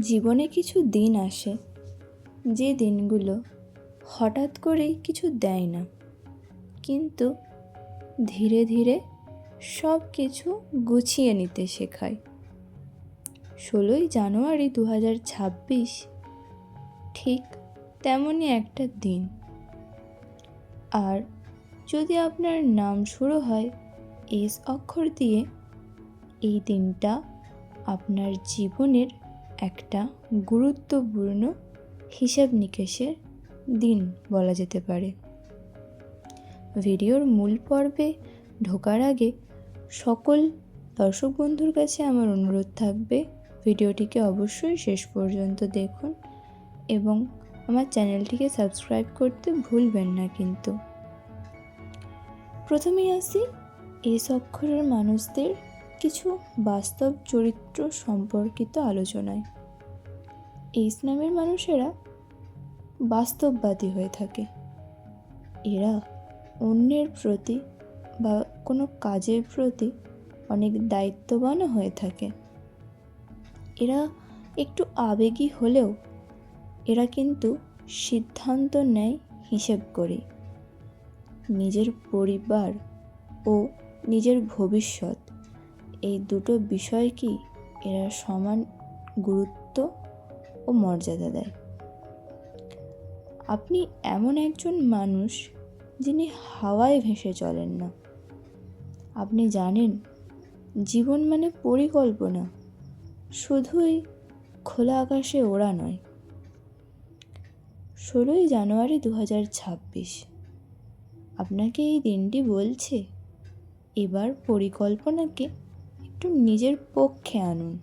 জীবনে কিছু দিন আসে। যে দিনগুলো হঠাৎ করেই কিছু দেয় না। কিন্তু ধীরে ধীরে সব কিছু গুছিয়ে নিতে শেখায়। ষোলোই জানুয়ারি দু হাজার ছাব্বিশ ঠিক তেমনই একটা দিন। আর যদি আপনার নাম শুরু হয় এস অক্ষর দিয়ে, এই দিনটা আপনার জীবনের একটা গুরুত্বপূর্ণ হিসাব নিকেশের দিন বলা যেতে পারে। ভিডিওর মূল পর্বে ঢোকার আগে সকল দর্শক বন্ধুর কাছে আমার অনুরোধ থাকবে, ভিডিওটিকে অবশ্যই শেষ পর্যন্ত দেখুন এবং আমার চ্যানেলটিকে সাবস্ক্রাইব করতে ভুলবেন না কিন্তু। প্রথমেই আসি এস অক্ষরের মানুষদের কিছু বাস্তব চরিত্র সম্পর্কিত আলোচনায়। এইস নামের মানুষেরা বাস্তববাদী হয়ে থাকে। এরা অন্যের প্রতি বা কোনো কাজের প্রতি অনেক দায়িত্ববানও হয়ে থাকে। এরা একটু আবেগী হলেও এরা কিন্তু সিদ্ধান্ত নেয় হিসেব করে নিজের পরিবার ও নিজের ভবিষ্যৎ এই দুটো বিষয় কি এরা সমান গুরুত্ব ও মর্যাদা দেয়? আপনি এমন একজন মানুষ যিনি হাওয়ায় ভেসে চলেন না। আপনি জানেন, জীবন মানে পরিকল্পনা। শুধুই খোলা আকাশে ওড়া নয়। ষোলোই জানুয়ারি দু হাজার ছাব্বিশ। আপনাকে এই দিনটি বলছে, এবার পরিকল্পনাকে একটু নিজের পক্ষে আনুন।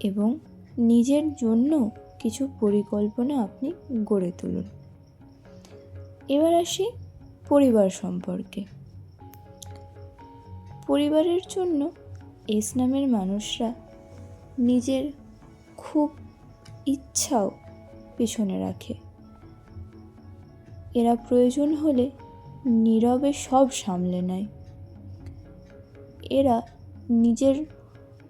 এবং নিজের জন্য কিছু পরিকল্পনা আপনি গড়ে তুলুন। এবার আসি পরিবার সম্পর্কে। পরিবারের জন্য এস নামের মানুষরা নিজের খুব ইচ্ছাও পেছনে রাখে। এরা প্রয়োজন হলে নীরবে সব সামলে নেয়। এরা নিজের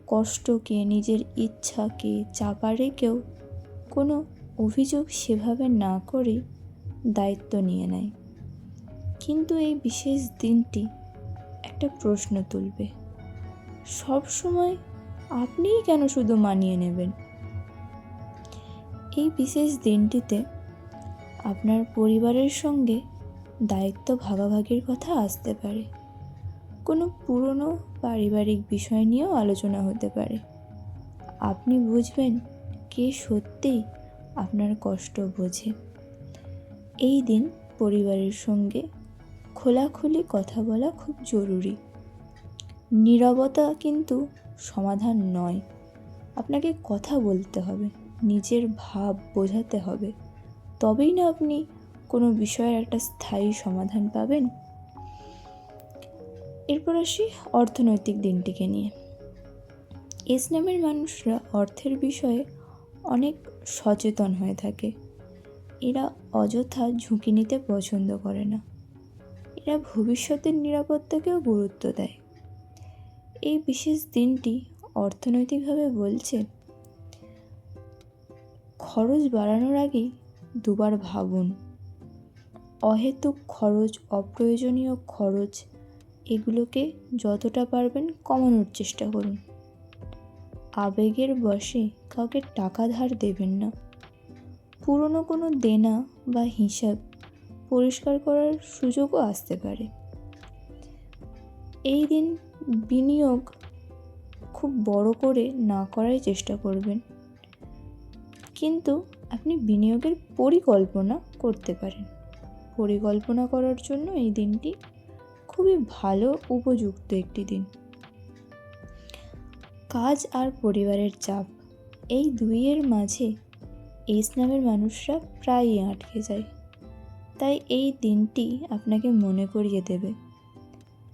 কষ্টকে, নিজের ইচ্ছাকে চাপা রেখেও কোনো অভিযোগ সেভাবে না করেই দায়িত্ব নিয়ে নেয়। কিন্তু এই বিশেষ দিনটি একটা প্রশ্ন তুলবে। সব সময় আপনিই কেন শুধু মানিয়ে নেবেন? এই বিশেষ দিনটিতে আপনার পরিবারের সঙ্গে দায়িত্ব ভাগাভাগির কথা আসতে পারে। কোনো পুরনো পারিবারিক বিষয় নিয়েও আলোচনা হতে পারে। আপনি বুঝবেন কে সত্যিই আপনার কষ্ট বোঝে। এই দিন পরিবারের সঙ্গে খোলাখুলি কথা বলা খুব জরুরি। নীরবতা কিন্তু সমাধান নয়। আপনাকে কথা বলতে হবে, নিজের ভাব বোঝাতে হবে। তবেই না আপনি কোনো বিষয়ের একটা স্থায়ী সমাধান পাবেন। এরপর আসি অর্থনৈতিক দিনটিকে নিয়ে। এস নামের মানুষরা অর্থের বিষয়ে অনেক সচেতন হয়ে থাকে। এরা অযথা ঝুঁকি নিতে পছন্দ করে না। এরা ভবিষ্যতের নিরাপত্তাকেও গুরুত্ব দেয়। এই বিশেষ দিনটি অর্থনৈতিকভাবে বলছে, খরচ বাড়ানোর আগেই দুবার ভাবুন। অহেতুক খরচ, অপ্রয়োজনীয় খরচ এগুলোকে যতটা পারবেন কমানোর চেষ্টা করুন। আবেগের বশে কাউকে টাকা ধার দেবেন না। পুরনো কোনো দেনা বা হিসাব পরিষ্কার করার সুযোগও আসতে পারে। এই দিন বিনিয়োগ খুব বড় করে না করার চেষ্টা করবেন। কিন্তু আপনি বিনিয়োগের পরিকল্পনা করতে পারেন। পরিকল্পনা করার জন্য এই দিনটি খুবই ভালো উপযুক্ত একটি দিন। কাজ আর পরিবারের চাপ, এই দুইয়ের মাঝে এস নামের মানুষরা প্রায়ই আটকে যায়। তাই এই দিনটি আপনাকে মনে করিয়ে দেবে,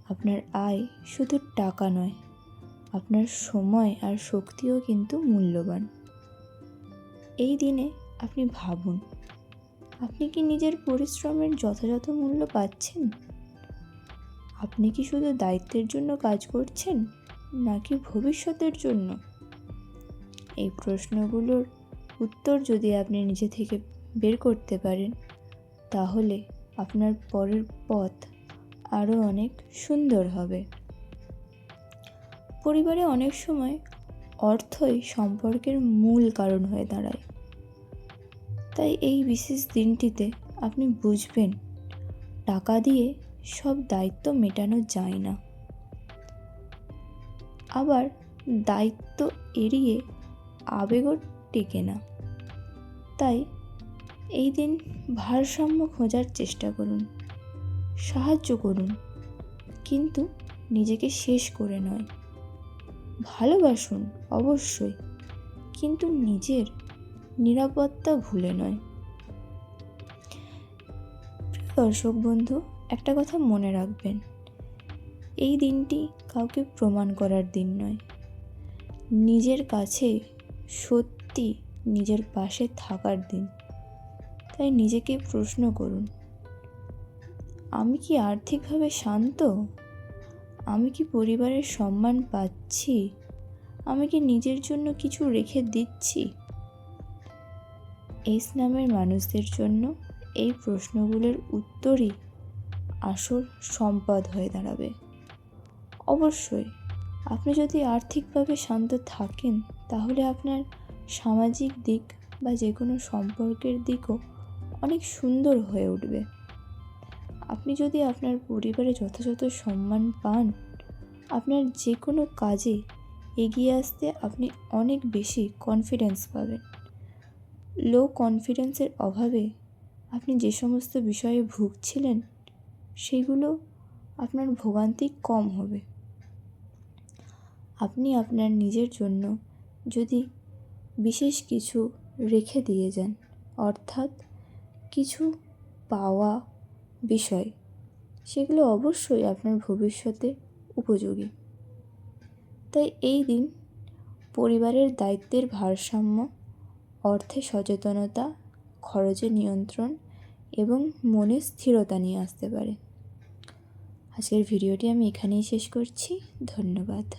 আপনার আয় শুধু টাকা নয়, আপনার সময় আর শক্তিও কিন্তু মূল্যবান। এই দিনে আপনি ভাবুন, আপনি কি নিজের পরিশ্রমের যথাযথ মূল্য পাচ্ছেন? আপনি কি শুধু দায়িত্বের জন্য কাজ করছেন, নাকি ভবিষ্যতের জন্য? এই প্রশ্নগুলোর উত্তর যদি আপনি নিজে থেকে বের করতে পারেন, তাহলে আপনার পরের পথ আরও অনেক সুন্দর হবে। পরিবারে অনেক সময় অর্থই সম্পর্কের মূল কারণ হয়ে দাঁড়ায়। তাই এই বিশেষ দিনটিতে আপনি বুঝবেন, টাকা দিয়ে সব দায়িত্ব মেটানো যায় না। আবার দায়িত্ব এড়িয়ে আবেগও টেকে না। তাই এই দিন ভারসাম্য খোঁজার চেষ্টা করুন, সাহায্য করুন, কিন্তু নিজেকে শেষ করে নয়। ভালোবাসুন অবশ্যই, কিন্তু নিজের নিরাপত্তা ভুলে নয়। দর্শক বন্ধু একটা কথা মনে রাখবেন, এই দিনটি কাউকে প্রমাণ করার দিন নয়। নিজের কাছে সত্যি নিজের পাশে থাকার দিন। তাই নিজেকে প্রশ্ন করুন, আমি কি আর্থিকভাবে শান্ত? আমি কি পরিবারের সম্মান পাচ্ছি? আমি কি নিজের জন্য কিছু রেখে দিচ্ছি? এস নামের মানুষদের জন্য এই প্রশ্নগুলোর উত্তরই আসল সম্পদ হয়ে দাঁড়াবে। অবশ্যই, আপনি যদি আর্থিকভাবে শান্ত থাকেন, তাহলে আপনার সামাজিক দিক বা যে কোনো সম্পর্কের দিকও অনেক সুন্দর হয়ে উঠবে। আপনি যদি আপনার পরিবারে যথাযথ সম্মান পান, আপনার যে কোনো কাজে এগিয়ে আসতে আপনি অনেক বেশি কনফিডেন্স পাবেন। লো কনফিডেন্সের অভাবে আপনি যে সমস্ত বিষয়ে ভুগছিলেন সেগুলো আপনার ভোগান্তি কম হবে। আপনি আপনার নিজের জন্য যদি বিশেষ কিছু রেখে দিয়ে যান, অর্থাৎ কিছু পাওয়া বিষয়, সেগুলো অবশ্যই আপনার ভবিষ্যতে উপযোগী। তাই এই দিন পরিবারের দায়িত্বের ভারসাম্য, অর্থে সচেতনতা, খরচে নিয়ন্ত্রণ এবং মনে স্থিরতা নিয়ে আসতে পারে। আজকের ভিডিওটি আমি এখানেই শেষ করছি। ধন্যবাদ।